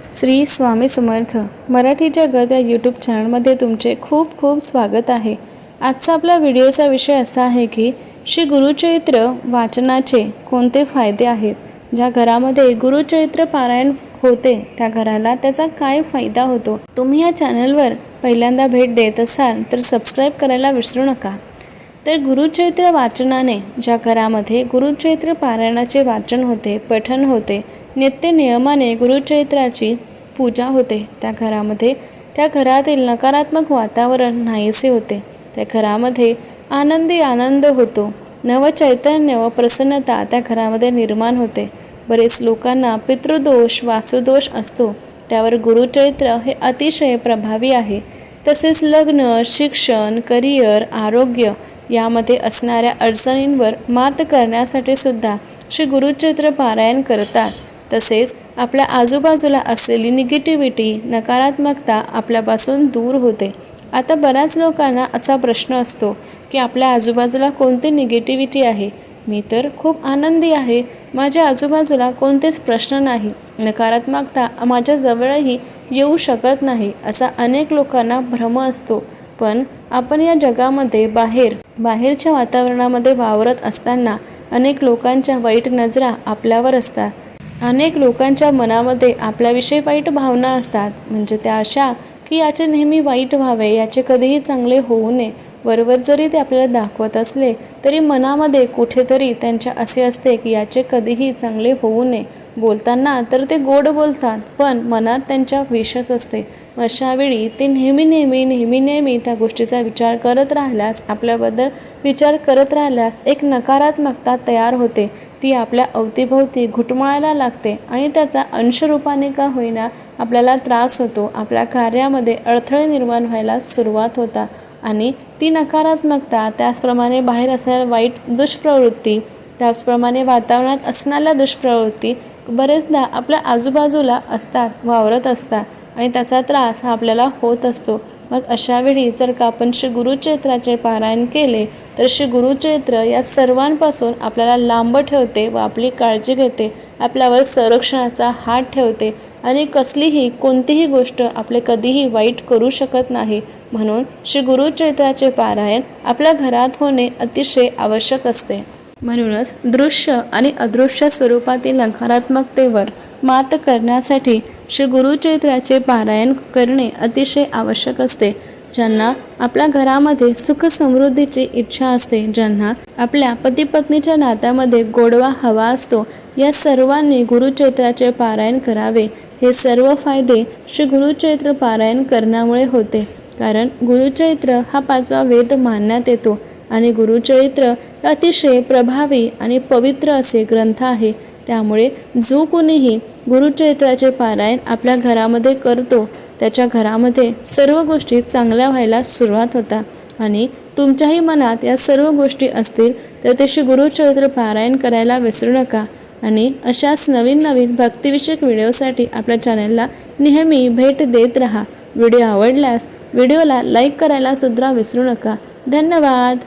श्री स्वामी समर्थ. मराठी जगत या यूट्यूब चॅनलमध्ये तुमचे खूप खूप स्वागत आहे. आजचा आपला व्हिडिओचा विषय असा आहे की श्री गुरुचरित्र वाचनाचे कोणते फायदे आहेत? ज्या घरामध्ये गुरुचरित्र पारायण होते त्या घराला त्याचा काय फायदा होतो? तुम्ही या चॅनलवर पहिल्यांदा भेट देत असाल तर सबस्क्राईब करायला विसरू नका. तर गुरुचरित्र वाचनाने ज्या घरामध्ये गुरुचरित्र पारायणाचे वाचन होते पठन होते नित्य नियमाने गुरुचरित्राची पूजा होते. त्या घरामध्ये त्या घरातील नकारात्मक वातावरण नाहीसे होते. त्या घरामध्ये आनंदी आनंद होतो. नवचैतन्य व प्रसन्नता त्या घरामध्ये निर्माण होते. बरेच लोकांना पितृदोष वासुदोष असतो. त्यावर गुरुचरित्र हे अतिशय प्रभावी आहे. तसेच लग्न शिक्षण करिअर आरोग्य यामध्ये असणाऱ्या अडचणींवर मात करण्यासाठी सुद्धा श्री गुरुचरित्र पारायण करतात. तसेच आपल्या आजूबाजूला असलेली निगेटिव्हिटी नकारात्मकता आपल्यापासून दूर होते. आता बऱ्याच लोकांना असा प्रश्न असतो की आपल्या आजूबाजूला कोणती निगेटिव्हिटी आहे? मी तर खूप आनंदी आहे. माझ्या आजूबाजूला कोणतेच प्रश्न नाही. नकारात्मकता माझ्याजवळही येऊ शकत नाही असा अनेक लोकांना भ्रम असतो. पण आपण या जगामध्ये बाहेर बाहेरच्या वातावरणामध्ये वावरत असताना अनेक लोकांच्या वाईट नजरा आपल्यावर असतात. अनेक लोकांच्या मनामध्ये आपल्याविषयी वाईट भावना असतात. म्हणजे त्या अशा की याचे नेहमी वाईट व्हावे याचे कधीही चांगले होऊ नये वरवर जरी ते आपल्याला दाखवत असले तरी मनामध्ये कुठेतरी त्यांच्या असे असते की याचे कधीही चांगले होऊ नये. बोलताना तर ते गोड बोलतात पण मनात त्यांच्या विषच असते. अशावेळी ते नेहमी नेहमी नेहमी नेहमी त्या गोष्टीचा विचार करत राहिल्यास आपल्याबद्दल विचार करत राहिल्यास एक नकारात्मकता तयार होते. ती आपल्या अवतीभोवती घुटमळायला लागते आणि त्याचा अंशरूपाने का होईना आपल्याला त्रास होतो. आपल्या कार्यामध्ये अडथळे निर्माण व्हायला सुरुवात होता आणि ती नकारात्मकता त्याचप्रमाणे बाहेर असणाऱ्या वाईट दुष्प्रवृत्ती त्याचप्रमाणे वातावरणात असणाऱ्या दुष्प्रवृत्ती बरेचदा आपल्या आजूबाजूला असतात वावरत असतात आणि त्याचा त्रास हा आपल्याला होत असतो. मग अशावेळी जर का आपण श्री गुरुक्षेत्राचे पारायण केले तर श्री गुरुचरित्र या सर्वांपासून आपल्याला लांब ठेवते व आपली काळजी घेते आपल्यावर संरक्षणाचा हात ठेवते आणि कसलीही कोणतीही गोष्ट आपले कधीही वाईट करू शकत नाही. म्हणून श्री गुरुचरित्राचे पारायण आपल्या घरात होणे अतिशय आवश्यक असते. म्हणूनच दृश्य आणि अदृश्य स्वरूपातील नकारात्मकतेवर मात करण्यासाठी श्री गुरुचरित्राचे पारायण करणे अतिशय आवश्यक असते. ज्यांना आपल्या घरामध्ये सुख समृद्धीची इच्छा असते ज्यांना आपल्या पती पत्नीच्या नात्यामध्ये गोडवा हवा असतो या सर्वांनी गुरुचैत्राचे पारायण करावे. हे सर्व फायदे श्री गुरुचैत्र पारायण करण्यामुळे होते. कारण गुरुचरित्र हा पाचवा वेद मानण्यात येतो आणि गुरुचरित्र अतिशय प्रभावी आणि पवित्र असे ग्रंथ आहे. त्यामुळे जो कोणीही गुरुचरित्राचे पारायण आपल्या घरामध्ये करतो त्याच्या घरामध्ये सर्व गोष्टी चांगल्या व्हायला सुरुवात होता. आणि तुमच्याही मनात या सर्व गोष्टी असतील तर त्याशी गुरुचरित्र पारायण करायला विसरू नका. आणि अशाच नवीन नवीन भक्तिविषयक व्हिडिओसाठी आपल्या चॅनलला नेहमी भेट देत राहा. व्हिडिओ आवडल्यास व्हिडिओला लाईक करायला सुद्धा विसरू नका. धन्यवाद!